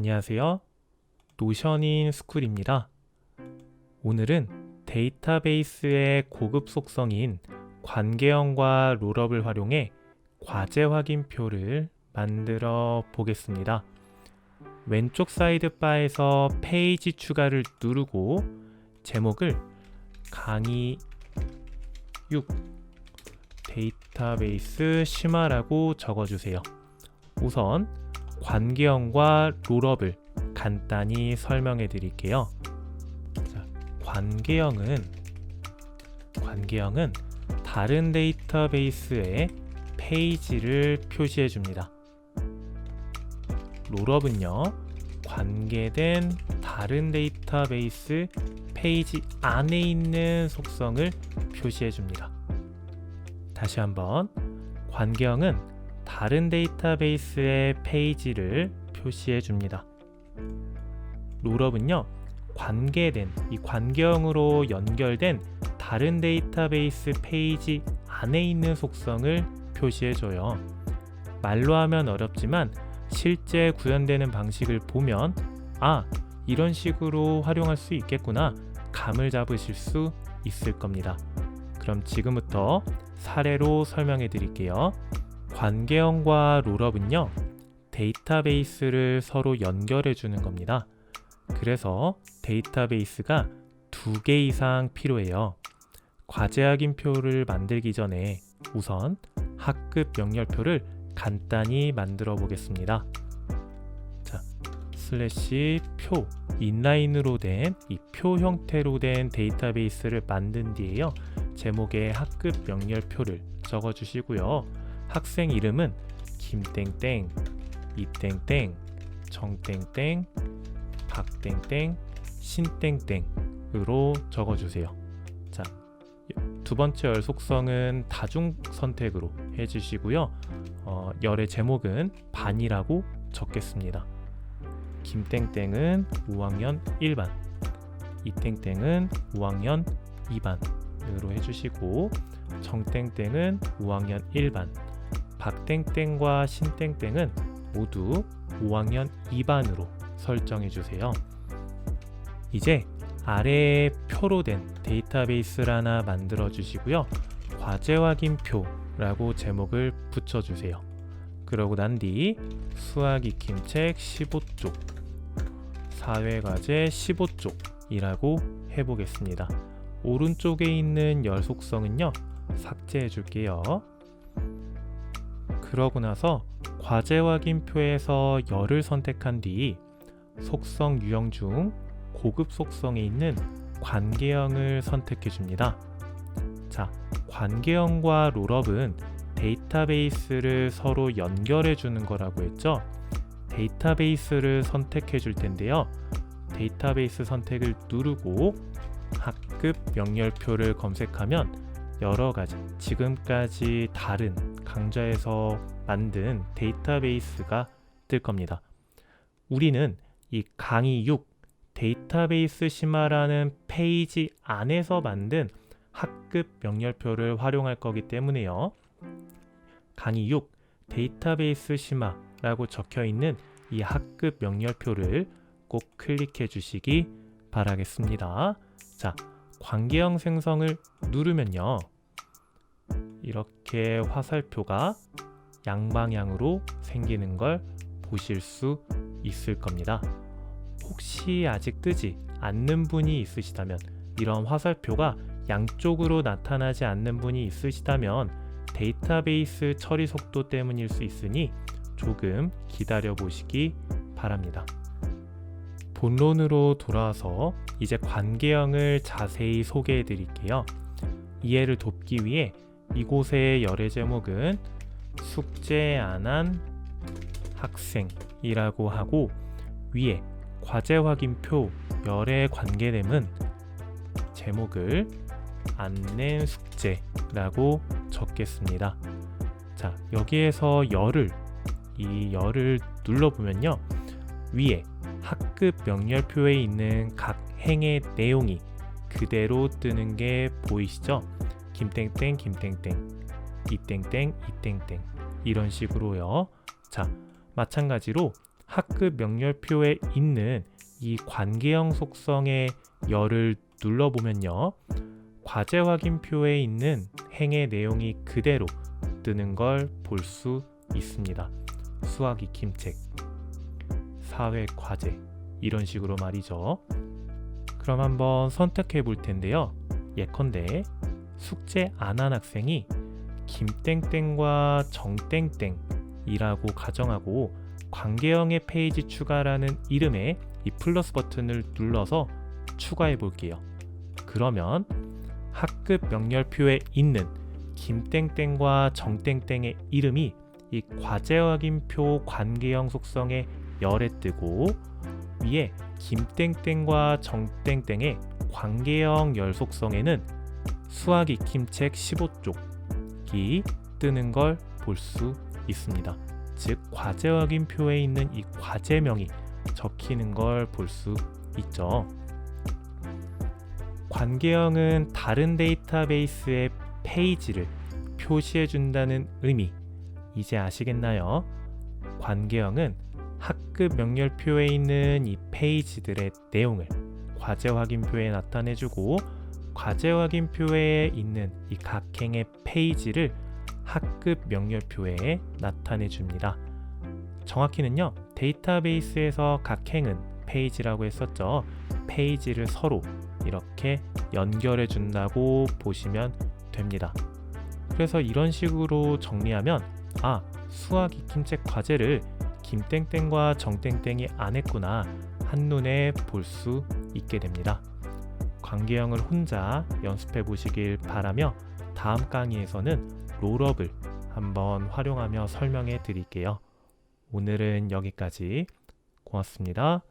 안녕하세요. 노션인 스쿨입니다. 오늘은 데이터베이스의 고급 속성인 관계형과 롤업을 활용해 과제 확인표를 만들어 보겠습니다. 왼쪽 사이드 바에서 페이지 추가를 누르고 제목을 강의 6 데이터베이스 심화라고 적어주세요. 우선 관계형과 롤업을 간단히 설명해 드릴게요. 자, 관계형은 관계형은 다른 데이터베이스에 페이지를 표시해 줍니다. 롤업은요, 관계된 다른 데이터베이스 페이지 안에 있는 속성을 표시해 줍니다. 다시 한번 관계형은 다른 데이터베이스의 페이지를 표시해 줍니다. 롤업은요, 관계된 이 관계형으로 연결된 다른 데이터베이스 페이지 안에 있는 속성을 표시해 줘요. 말로 하면 어렵지만 실제 구현되는 방식을 보면 아, 이런 식으로 활용할 수 있겠구나 감을 잡으실 수 있을 겁니다. 그럼 지금부터 사례로 설명해 드릴게요. 관계형과 롤업은요, 데이터베이스를 서로 연결해 주는 겁니다. 그래서 데이터베이스가 두 개 이상 필요해요. 과제 확인표를 만들기 전에 우선 학급 명렬표를 간단히 만들어 보겠습니다. 자, 슬래시 표 인라인으로 된 이 표 형태로 된 데이터베이스를 만든 뒤에요. 제목에 학급 명렬표를 적어 주시고요. 학생 이름은 김땡땡, 이땡땡, 정땡땡, 박땡땡, 신땡땡으로 적어 주세요. 자, 두 번째 열 속성은 다중 선택으로 해 주시고요. 어, 열의 제목은 반이라고 적겠습니다. 김땡땡은 5학년 1반, 이땡땡은 5학년 2반으로 해주시고 정땡땡은 5학년 1반, 박땡땡과 신땡땡은 모두 5학년 2반으로 설정해 주세요. 이제 아래에 표로 된 데이터베이스를 하나 만들어 주시고요. 과제 확인표라고 제목을 붙여 주세요. 그러고 난 뒤 수학 익힘책 15쪽, 사회과제 15쪽이라고 해보겠습니다. 오른쪽에 있는 열 속성은요, 삭제해 줄게요. 그러고 나서 과제 확인표에서 열을 선택한 뒤 속성 유형 중 고급 속성에 있는 관계형을 선택해 줍니다. 자, 관계형과 롤업은 데이터베이스를 서로 연결해 주는 거라고 했죠. 데이터베이스를 선택해 줄 텐데요. 데이터베이스 선택을 누르고 학급 명렬표를 검색하면 여러 가지 지금까지 다른 강좌에서 만든 데이터베이스가 뜰 겁니다. 우리는 이 강의 6 데이터베이스 심화라는 페이지 안에서 만든 학급 명렬표를 활용할 거기 때문에요. 강의 6 데이터베이스 심화라고 적혀 있는 이 학급 명렬표를 꼭 클릭해 주시기 바라겠습니다. 자, 관계형 생성을 누르면요. 이렇게 화살표가 양방향으로 생기는 걸 보실 수 있을 겁니다. 혹시 아직 뜨지 않는 분이 있으시다면 이런 화살표가 양쪽으로 나타나지 않는 분이 있으시다면 데이터베이스 처리 속도 때문일 수 있으니 조금 기다려 보시기 바랍니다. 본론으로 돌아와서 이제 관계형을 자세히 소개해 드릴게요. 이해를 돕기 위해 이곳의 열의 제목은 숙제 안 한 학생이라고 하고 위에 과제 확인표 열의 관계됨은 제목을 안 낸 숙제라고 적겠습니다. 자, 여기에서 열을 이 열을 눌러보면요. 위에 학급 명렬표에 있는 각 행의 내용이 그대로 뜨는 게 보이시죠? 김땡땡 김땡땡 이땡땡 이땡땡 이런 식으로요. 자, 마찬가지로 학급 명렬표에 있는 이 관계형 속성의 열을 눌러보면요. 과제 확인표에 있는 행의 내용이 그대로 뜨는 걸 볼 수 있습니다. 수학 익힘책, 사회 과제 이런 식으로 말이죠. 그럼 한번 선택해 볼 텐데요. 예컨대 숙제 안 한 학생이 김땡땡과 정땡땡이라고 가정하고 관계형의 페이지 추가라는 이름의 이 플러스 버튼을 눌러서 추가해 볼게요. 그러면 학급 명렬표에 있는 김땡땡과 정땡땡의 이름이 이 과제 확인표 관계형 속성의 열에 뜨고 위에 김땡땡과 정땡땡의 관계형 열 속성에는 수학 익힘책 15쪽이 뜨는 걸 볼 수 있습니다. 즉 과제 확인표에 있는 이 과제명이 적히는 걸 볼 수 있죠. 관계형은 다른 데이터베이스의 페이지를 표시해 준다는 의미 이제 아시겠나요? 관계형은 학급 명렬표에 있는 이 페이지들의 내용을 과제 확인표에 나타내주고 과제 확인표에 있는 이 각 행의 페이지를 학급 명렬표에 나타내 줍니다. 정확히는요, 데이터베이스에서 각 행은 페이지라고 했었죠. 페이지를 서로 이렇게 연결해 준다고 보시면 됩니다. 그래서 이런 식으로 정리하면 아, 수학 익힘책 과제를 김땡땡과 정땡땡이 안 했구나 한눈에 볼 수 있게 됩니다. 관계형을 혼자 연습해 보시길 바라며 다음 강의에서는 롤업을 한번 활용하며 설명해 드릴게요. 오늘은 여기까지 고맙습니다.